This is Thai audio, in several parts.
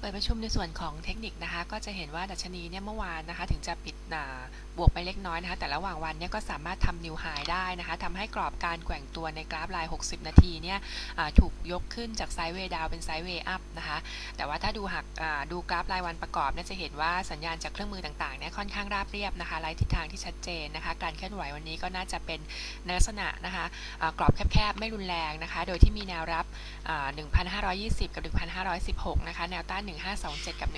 เปิดประชุมในส่วนของเทคนิคนะคะ ก็จะเห็นว่าดัชนีเนี่ยเมื่อวานนะคะ ถึงจะปิดอ่าบวกไปเล็กน้อยนะคะ แต่ระหว่างวันเนี่ยก็สามารถทำนิวไฮได้นะคะทำให้กรอบการแกว่งตัวในกราฟราย 60 นาทีเนี่ยถูกยกขึ้นจากไซด์เวย์ดาวเป็นไซด์เวย์อัพนะคะ แต่ว่าถ้าดูหักดูกราฟรายวันประกอบเนี่ยจะเห็นว่าสัญญาณจากเครื่องมือต่างๆเนี่ยค่อนข้างราบเรียบนะคะไร้ทิศทางที่ชัดเจนนะคะ การเคลื่อนไหววันนี้ก็น่าจะเป็นในลักษณะนะคะกรอบแคบๆไม่รุนแรงนะคะ โดยที่มีแนวรับอ่า1,520 กับ 1,516 นะคะ แนวต้าน1527 กับ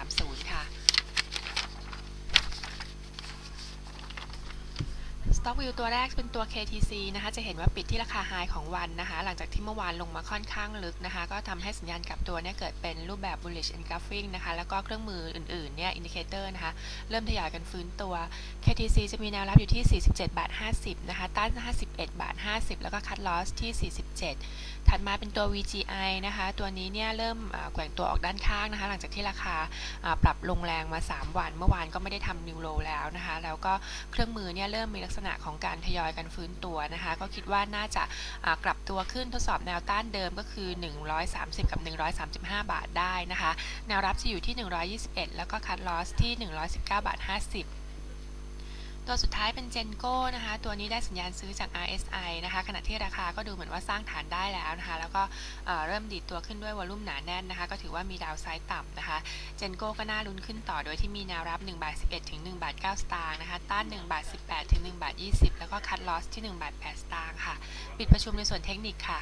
1530 ค่ะ Stock View ตัวแรกเป็นตัว KTC นะคะจะเห็นว่าปิดที่ราคาไฮของวันนะคะหลังจากที่เมื่อวานลงมาค่อนข้างลึกนะคะก็ทำให้สัญญาณกลับตัวเนี่ยเกิดเป็นรูปแบบ bullish engulfing นะคะแล้วก็เครื่องมืออื่นๆเนี่ย indicator นะคะเริ่มทยอยกันฟื้นตัว KTC จะมีแนวรับอยู่ที่ 47 บาท 50 นะคะต้าน 51 บาท 50 แล้วก็ cut loss ที่ 47 ถัดมาเป็นตัว VGI นะคะตัวนี้เนี่ยเริ่มแกว่งตัวออกด้านข้างนะคะหลังจากที่ราคาอ่าปรับลงแรงมา 3 วัน เมื่อวานก็ไม่ได้ทำนิวโลแล้วนะคะแล้วก็เครื่องมือเนี่ยเริ่มมีลักษณะของการทยอยกันฟื้นตัวนะคะ ก็คิดว่าน่าจะกลับตัวขึ้นทดสอบแนวต้านเดิมก็คือ 130 กับ 135 บาทได้นะคะ แนวรับจะอยู่ที่ 121 แล้วก็คัดลอสที่ 119 บาท 50 ตัวสุดท้ายเป็นเจนโก้นะคะ ตัวนี้ได้สัญญาณซื้อจาก RSI นะคะ ขณะที่ราคาก็ดูเหมือนว่าสร้างฐานได้แล้วนะคะ แล้วก็เเริ่มดีดตัวขึ้นด้วยวอลุ่มหนาแน่นนะคะ ก็ถือว่ามีดาวไซด์ต่ำนะคะ เจนโก้ก็น่าลุ้นขึ้นต่อโดยที่มีแนวรับ1บาท11 ถึง1บาท9สตางค์นะคะ ต้าน1บาท18 ถึง1บาท20 แล้วก็คัดลอสที่1บาท8สตางค์ค่ะ ปิดประชุมในส่วนเทคนิคค่ะ